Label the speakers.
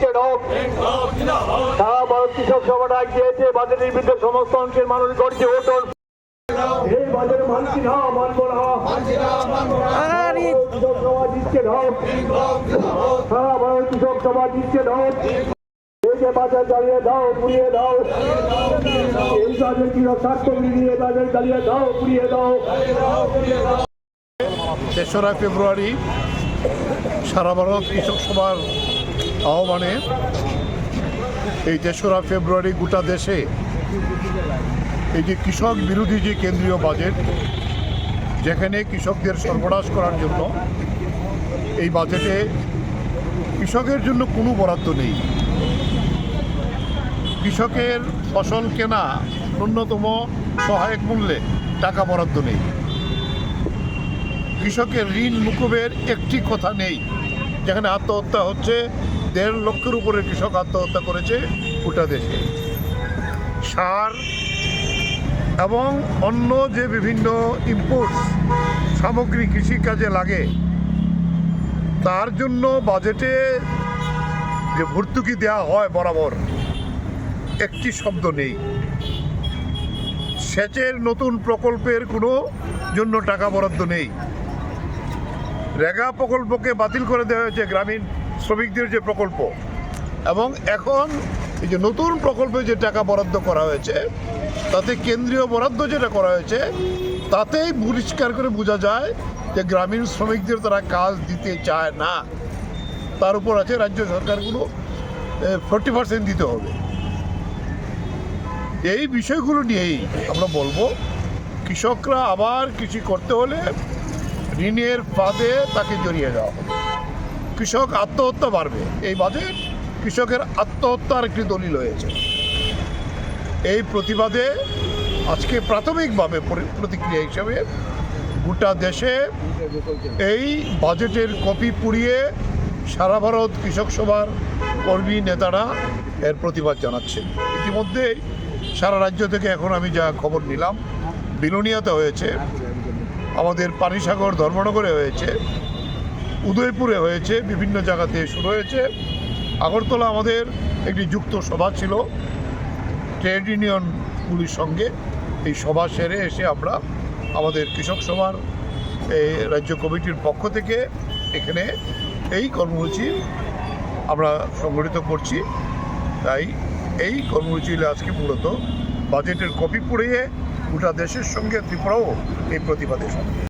Speaker 1: দিচ্ছে সারা ভারত কৃষক সভা ডাক দিয়েছে বাজারের বিরুদ্ধে সমস্ত অংশের মানুষ গড়ছে ওটন এই বাজারে মানছি না মানবো না কৃষক সভা দিচ্ছে সারা ভারত কৃষক সভা দিচ্ছে বাজার জ্বালিয়ে দাও পুড়িয়ে দাও এই জ্বালিয়ে দাও পুড়িয়ে দাও
Speaker 2: তেসরা ফেব্রুয়ারি সারা ভারত কৃষক সভার আহ্বানে এই তেসরা ফেব্রুয়ারি গোটা দেশে এই যে কৃষক বিরোধী যে কেন্দ্রীয় বাজেট, যেখানে কৃষকদের সর্বনাশ করার জন্য এই বাজেটে কৃষকের জন্য কোনো বরাদ্দ নেই। কৃষকের ফসল কেনা ন্যূনতম সহায়ক মূল্যে টাকা বরাদ্দ নেই। কৃষকের ঋণ মুকুবের একটি কথা নেই, যেখানে আত্মহত্যা হচ্ছে দেড় লক্ষের উপরে কৃষক আত্মহত্যা করেছে গোটা দেশে। সার এবং অন্য যে বিভিন্ন ইম্পোর্টস সামগ্রী কৃষিকাজে লাগে, তার জন্য বাজেটে যে ভর্তুকি দেওয়া হয় বরাবর, একটি শব্দ নেই। সেচের নতুন প্রকল্পের কোনো জন্য টাকা বরাদ্দ নেই। রেগা প্রকল্পকে বাতিল করে দেওয়া হয়েছে গ্রামীণ শ্রমিকদের যে প্রকল্প। এবং এখন এই যে নতুন প্রকল্পে যে টাকা বরাদ্দ করা হয়েছে, তাতে কেন্দ্রীয় বরাদ্দ যেটা করা হয়েছে, তাতেই পরিষ্কার করে বোঝা যায় যে গ্রামীণ শ্রমিকদের তারা কাজ দিতে চায় না। তার উপর আছে রাজ্য সরকারগুলো ফোর্টি পার্সেন্ট দিতে হবে। এই বিষয়গুলো নিয়েই আমরা বলব, কৃষকরা আবার কৃষি করতে হলে ঋণের ফাঁদে তাকে জড়িয়ে দেওয়া হবে কৃষক আত্মহত্যা বাড়বে। এই বাজেট কৃষকের আত্মহত্যার একটি দলিল হয়েছে এই প্রতিবাদে আজকে প্রাথমিকভাবে প্রতিক্রিয়া হিসেবে গোটা দেশে এই বাজেটের কপি পুড়িয়ে সারা ভারত কৃষক সভার কর্মী নেতারা এর প্রতিবাদ জানাচ্ছেন। ইতিমধ্যেই সারা রাজ্য থেকে এখন আমি যা খবর নিলাম, বিলোনিয়াতে হয়েছে। আমাদের পানিসাগর ধর্মনগরে হয়েছে, উদয়পুরে হয়েছে, বিভিন্ন জায়গাতে শুরু হয়েছে। আগরতলা আমাদের একটি যুক্ত সভা ছিল, ট্রেড ইউনিয়নগুলির সঙ্গে। এই সভা সেরে এসে আমরা আমাদের কৃষক সভার এই রাজ্য কমিটির পক্ষ থেকে এখানে এই কর্মসূচি আমরা সংগঠিত করছি। তাই এই কর্মসূচি আজকে মূলত বাজেটের কপি পড়িয়ে গোটা দেশের সঙ্গে ত্রিপুরাও এই প্রতিবাদের সঙ্গে।